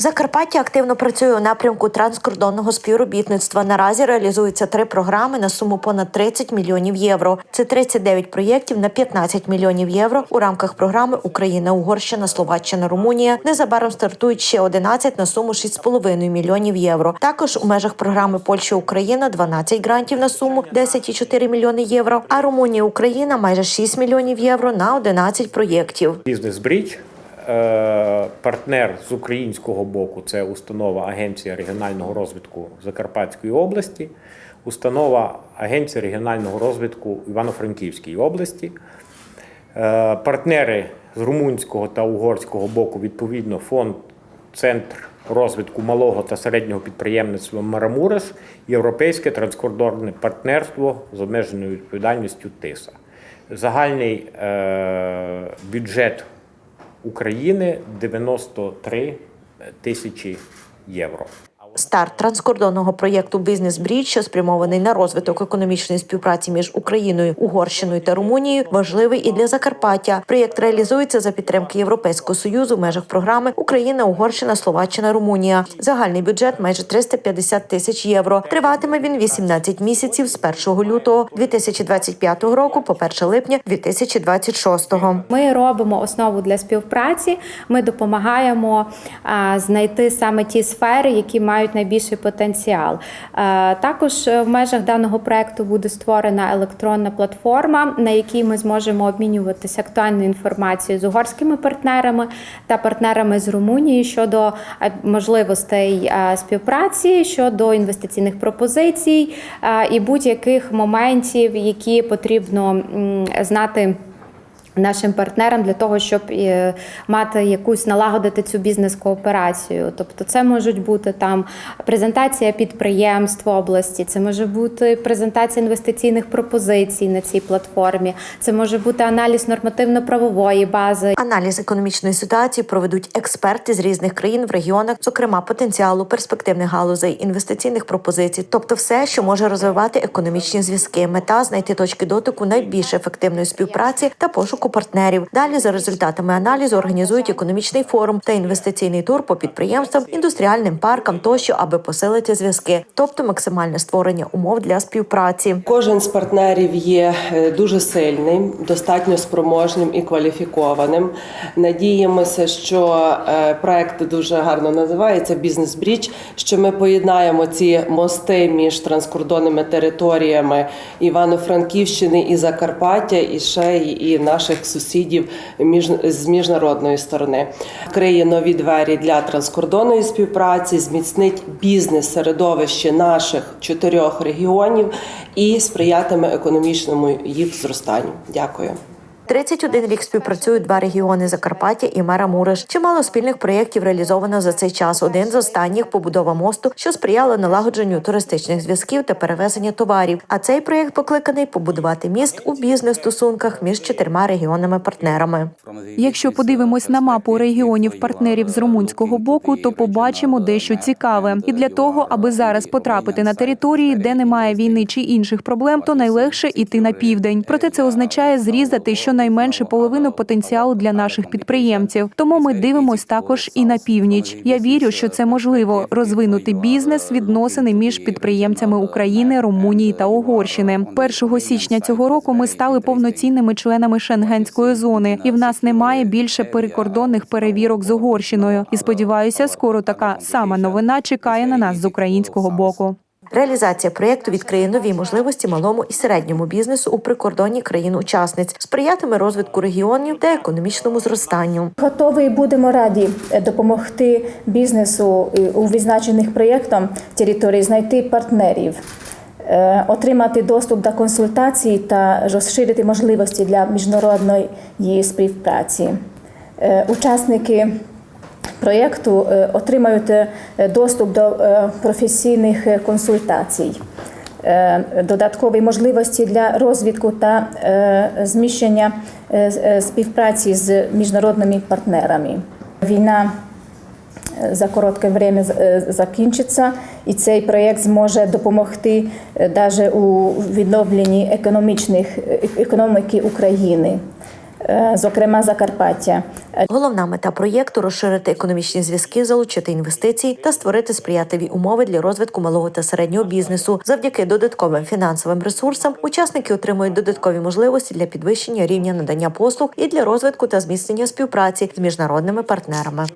Закарпаття активно працює у напрямку транскордонного співробітництва. Наразі реалізуються три програми на суму понад 30 мільйонів євро. Це 39 проєктів на 15 мільйонів євро у рамках програми Україна, Угорщина, Словаччина, Румунія. Незабаром стартують ще 11 на суму 6,5 мільйонів євро. Також у межах програми Польща Україна 12 грантів на суму 10,4 мільйони євро. А Румунія Україна майже 6 мільйонів євро на 11 проєктів. Бізнес Брідж. Е, Партнер з українського боку це установа Агенція регіонального розвитку Закарпатської області, установа Агенція регіонального розвитку Івано-Франківської області. Е, Партнери з румунського та угорського боку, відповідно, фонд Центр розвитку малого та середнього підприємництва Марамурес, Європейське транскордонне партнерство з обмеженою відповідальністю ТИСА. Загальний е, бюджет України 93 тисячі євро. Старт транскордонного проєкту Бізнес Брідж, що спрямований на розвиток економічної співпраці між Україною, Угорщиною та Румунією, важливий і для Закарпаття. Проєкт реалізується за підтримки Європейського союзу в межах програми Україна, Угорщина, Словаччина, Румунія. Загальний бюджет майже 350 тисяч євро. Триватиме він 18 місяців з 1 лютого 2025 року по 1 липня 2026. Ми робимо основу для співпраці. Ми допомагаємо знайти саме ті сфери, які мають найбільший потенціал. Е, Також в межах даного проекту буде створена електронна платформа, на якій ми зможемо обмінюватися актуальною інформацією з угорськими партнерами та партнерами з Румунії щодо е, можливостей е, співпраці, щодо інвестиційних пропозицій е, і будь-яких моментів, які потрібно знати. Нашим партнерам для того, щоб е, мати якусь налагодити цю бізнес-кооперацію. Тобто, це можуть бути там презентація підприємств області, це може бути презентація інвестиційних пропозицій на цій платформі, це може бути аналіз нормативно-правової бази. Аналіз економічної ситуації проведуть експерти з різних країн в регіонах, зокрема потенціалу, перспективних галузей, інвестиційних пропозицій, тобто все, що може розвивати економічні зв'язки. Мета знайти точки дотику найбільш ефективної співпраці та пошуку партнерів. Далі за результатами аналізу організують економічний форум та інвестиційний тур по підприємствам, індустріальним паркам тощо, аби посилити зв'язки, тобто максимальне створення умов для співпраці. Кожен з партнерів є е, дуже сильним, достатньо спроможним і кваліфікованим. Надіємося, що е, проект дуже гарно називається Бізнес Брідж, що ми поєднаємо ці мости між транскордонними територіями Івано-Франківщини і Закарпаття, і ще і наших сусідів між з міжнародної сторони. Криє нові двері для транскордонної співпраці, зміцнить бізнес середовище наших чотирьох регіонів і сприятиме економічному їх зростанню. Дякую. 31 рік співпрацюють два регіони Закарпаття і Мера Муриш. Чимало спільних проєктів реалізовано за цей час. Один з останніх побудова мосту, що сприяла налагодженню туристичних зв'язків та перевезення товарів. А цей проєкт покликаний побудувати міст у бізнес-стосунках між чотирма регіонами-партнерами. Якщо подивимось на мапу регіонів партнерів з румунського боку, то побачимо дещо цікаве. І для того, аби зараз потрапити на території, де немає війни чи інших проблем, то найлегше іти на південь. Проте це означає зрізати щонайменше половину потенціалу для наших підприємців. Тому ми дивимось також і на північ. Я вірю, що це можливо розвинути бізнес, відносини між підприємцями України, Румунії та Угорщини. 1 січня цього року ми стали повноцінними членами Шенгенської зони, і в нас немає більше перекордонних перевірок з Угорщиною. І сподіваюся, скоро така сама новина чекає на нас з українського боку. Реалізація проєкту відкриє нові можливості малому і середньому бізнесу у прикордонні країн-учасниць, сприятиме розвитку регіонів та економічному зростанню. Готові будемо раді е, допомогти бізнесу е, у відзначених проєктом території знайти партнерів, е, отримати доступ до консультацій та розширити можливості для міжнародної співпраці. Учасники проєкту е, отримають е, доступ до е, професійних консультацій. Додаткові можливості для розвитку та зміщення співпраці з міжнародними партнерами. Війна за коротке время закінчиться, і цей проєкт зможе допомогти навіть у відновленні економічних економіки України. Е, зокрема Закарпаття. Головна мета проєкту розширити економічні зв'язки, залучити інвестиції та створити сприятливі умови для розвитку малого та середнього бізнесу. Завдяки додатковим фінансовим ресурсам учасники отримують додаткові можливості для підвищення рівня надання послуг і для розвитку та зміцнення співпраці з міжнародними партнерами.